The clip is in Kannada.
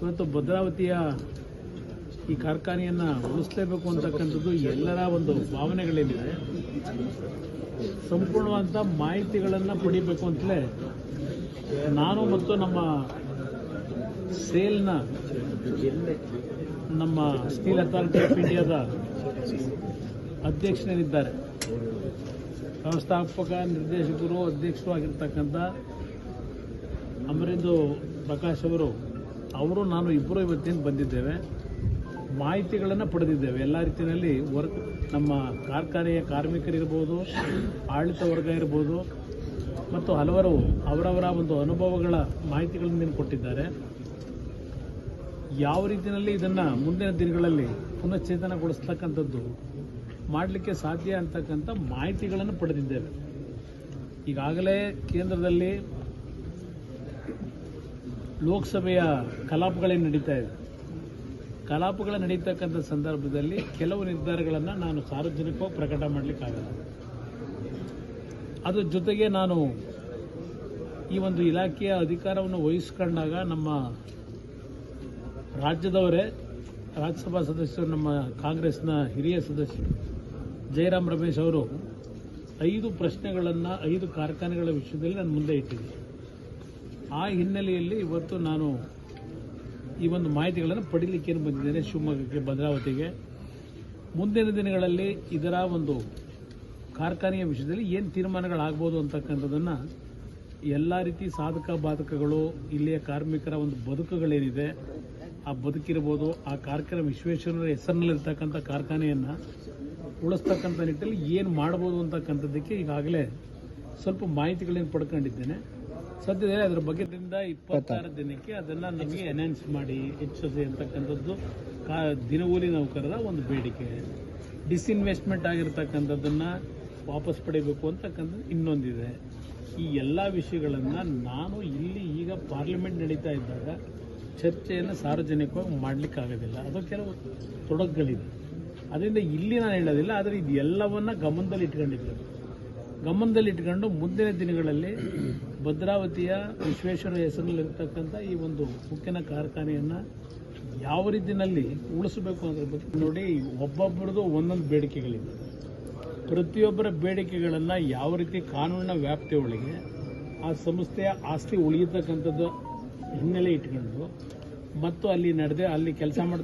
ಇವತ್ತು ಭದ್ರಾವತಿಯ ಈ ಕಾರ್ಖಾನೆಯನ್ನು ಉಳಿಸಲೇಬೇಕು ಅಂತಕ್ಕಂಥದ್ದು ಎಲ್ಲರ ಒಂದು ಭಾವನೆಗಳೇನಿದೆ. ಸಂಪೂರ್ಣವಾದಂಥ ಮಾಹಿತಿಗಳನ್ನು ಪಡಿಬೇಕು ಅಂತಲೇ ನಾನು ಮತ್ತು ನಮ್ಮ ಸೇಲ್ನ ನಮ್ಮ ಸ್ಟೀಲ್ ಅಥಾರಿಟಿ ಆಫ್ ಇಂಡಿಯಾದ ಅಧ್ಯಕ್ಷರೇನಿದ್ದಾರೆ ವ್ಯವಸ್ಥಾಪಕ, ನಿರ್ದೇಶಕರು, ಅಧ್ಯಕ್ಷರು ಆಗಿರ್ತಕ್ಕಂಥ ಅಮರಿಂದು ಪ್ರಕಾಶ್ ಅವರು ಅವರು, ನಾನು ಇಬ್ಬರು ಇವತ್ತಿನ ಬಂದಿದ್ದೇವೆ. ಮಾಹಿತಿಗಳನ್ನು ಪಡೆದಿದ್ದೇವೆ. ಎಲ್ಲ ರೀತಿಯಲ್ಲಿ ವರ್ಕ್, ನಮ್ಮ ಕಾರ್ಖಾನೆಯ ಕಾರ್ಮಿಕರಿರ್ಬೋದು, ಆಡಳಿತ ವರ್ಗ ಇರ್ಬೋದು, ಮತ್ತು ಹಲವರು ಅವರವರ ಒಂದು ಅನುಭವಗಳ ಮಾಹಿತಿಗಳನ್ನು ಕೊಟ್ಟಿದ್ದಾರೆ. ಯಾವ ರೀತಿಯಲ್ಲಿ ಇದನ್ನು ಮುಂದಿನ ದಿನಗಳಲ್ಲಿ ಪುನಶ್ಚೇತನಗೊಳಿಸ್ತಕ್ಕಂಥದ್ದು ಮಾಡಲಿಕ್ಕೆ ಸಾಧ್ಯ ಅಂತಕ್ಕಂಥ ಮಾಹಿತಿಗಳನ್ನು ಪಡೆದಿದ್ದೇವೆ. ಈಗಾಗಲೇ ಕೇಂದ್ರದಲ್ಲಿ ಲೋಕಸಭೆಯ ಕಲಾಪಗಳೇ ನಡೀತಾ ಇದೆ. ಕಲಾಪಗಳು ನಡೀತಕ್ಕಂಥ ಸಂದರ್ಭದಲ್ಲಿ ಕೆಲವು ನಿರ್ಧಾರಗಳನ್ನು ನಾನು ಸಾರ್ವಜನಿಕವಾಗಿ ಪ್ರಕಟ ಮಾಡಲಿಕ್ಕಾಗಲ್ಲ. ಅದ್ರ ಜೊತೆಗೆ ನಾನು ಈ ಒಂದು ಇಲಾಖೆಯ ಅಧಿಕಾರವನ್ನು ವಹಿಸ್ಕೊಂಡಾಗ ನಮ್ಮ ರಾಜ್ಯದವರೇ, ರಾಜ್ಯಸಭಾ ಸದಸ್ಯರು, ನಮ್ಮ ಕಾಂಗ್ರೆಸ್ನ ಹಿರಿಯ ಸದಸ್ಯರು ಜಯರಾಮ್ ರಮೇಶ್ ಅವರು ಐದು ಪ್ರಶ್ನೆಗಳನ್ನು, ಐದು ಕಾರ್ಖಾನೆಗಳ ವಿಷಯದಲ್ಲಿ ನಾನು ಮುಂದೆ ಇಟ್ಟಿದ್ದೆ ಆ ಹಿನ್ನೆಲೆಯಲ್ಲಿ ಇವತ್ತು ನಾನು ಈ ಒಂದು ಮಾಹಿತಿಗಳನ್ನು ಪಡೀಲಿಕ್ಕೆ ಏನು ಬಂದಿದ್ದೇನೆ, ಶಿವಮೊಗ್ಗಕ್ಕೆ, ಭದ್ರಾವತಿಗೆ. ಮುಂದಿನ ದಿನಗಳಲ್ಲಿ ಇದರ ಒಂದು ಕಾರ್ಖಾನೆಯ ವಿಷಯದಲ್ಲಿ ಏನು ತೀರ್ಮಾನಗಳಾಗ್ಬೋದು ಅಂತಕ್ಕಂಥದ್ದನ್ನು ಎಲ್ಲ ರೀತಿ ಸಾಧಕ ಬಾಧಕಗಳು, ಇಲ್ಲಿಯ ಕಾರ್ಮಿಕರ ಒಂದು ಬದುಕುಗಳೇನಿದೆ, ಆ ಬದುಕಿರ್ಬೋದು, ಆ ಕಾರ್ಖಾನೆ ವಿಶ್ವೇಶ್ವರರ ಹೆಸರಿನಲ್ಲಿರ್ತಕ್ಕಂಥ ಕಾರ್ಖಾನೆಯನ್ನು ಉಳಿಸ್ತಕ್ಕಂಥ ನಿಟ್ಟಲ್ಲಿ ಏನು ಮಾಡ್ಬೋದು ಅಂತಕ್ಕಂಥದ್ದಕ್ಕೆ ಈಗಾಗಲೇ ಸ್ವಲ್ಪ ಮಾಹಿತಿಗಳೇನು ಪಡ್ಕೊಂಡಿದ್ದೇನೆ. ಸದ್ಯದಲ್ಲಿ ಅದ್ರ ಬಗ್ಗೆ ದಿಂದ ಇಪ್ಪತ್ತಾರು ದಿನಕ್ಕೆ ಅದನ್ನ ನಮಗೆ ಅನೌನ್ಸ್ ಮಾಡಿ ಹೆಚ್ಚಿಸಿ ಅಂತಕ್ಕಂಥದ್ದು ಕಾ ದಿನಗೂಲಿ ನೌಕರರ ಒಂದು ಬೇಡಿಕೆ. ಡಿಸ್ಇನ್ವೆಸ್ಟ್ಮೆಂಟ್ ಆಗಿರ್ತಕ್ಕಂಥದ್ದನ್ನು ವಾಪಸ್ ಪಡಿಬೇಕು ಅಂತಕ್ಕಂಥದ್ದು ಇನ್ನೊಂದಿದೆ. ಈ ಎಲ್ಲ ವಿಷಯಗಳನ್ನು ನಾನು ಇಲ್ಲಿ ಈಗ ಪಾರ್ಲಿಮೆಂಟ್ ನಡೀತಾ ಇದ್ದಾಗ ಚರ್ಚೆಯನ್ನು ಸಾರ್ವಜನಿಕವಾಗಿ ಮಾಡಲಿಕ್ಕಾಗೋದಿಲ್ಲ. ಅದು ಕೆಲವು ತೊಡಕುಗಳಿದೆ. ಅದರಿಂದ ಇಲ್ಲಿ ನಾನು ಹೇಳೋದಿಲ್ಲ ಆದರೆ ಇದು ಎಲ್ಲವನ್ನ ಗಮನದಲ್ಲಿ ಇಟ್ಕೊಂಡಿದ್ದೇವೆ ಗಮನದಲ್ಲಿ ಇಟ್ಕೊಂಡು ಮುಂದಿನ ದಿನಗಳಲ್ಲಿ ಭದ್ರಾವತಿಯ ವಿಶ್ವೇಶ್ವರ ಹೆಸರಿನಲ್ಲಿರ್ತಕ್ಕಂಥ ಈ ಒಂದು ಉಕ್ಕಿನ ಕಾರ್ಖಾನೆಯನ್ನು ಯಾವ ರೀತಿಯಲ್ಲಿ ಉಳಿಸಬೇಕು ಅನ್ನೋದ್ರ ಬಗ್ಗೆ ನೋಡಿ ಒಬ್ಬೊಬ್ಬರದು ಒಂದೊಂದು ಬೇಡಿಕೆಗಳಿವೆ. ಪ್ರತಿಯೊಬ್ಬರ ಬೇಡಿಕೆಗಳನ್ನು ಯಾವ ರೀತಿ ಕಾನೂನಿನ ವ್ಯಾಪ್ತಿಯೊಳಗೆ ಆ ಸಂಸ್ಥೆಯ ಆಸ್ತಿ ಉಳಿಯತಕ್ಕಂಥದ್ದು ಹಿನ್ನೆಲೆ ಇಟ್ಕೊಂಡು, ಮತ್ತು ಅಲ್ಲಿ ನಡೆದೇ, ಅಲ್ಲಿ ಕೆಲಸ ಮಾಡ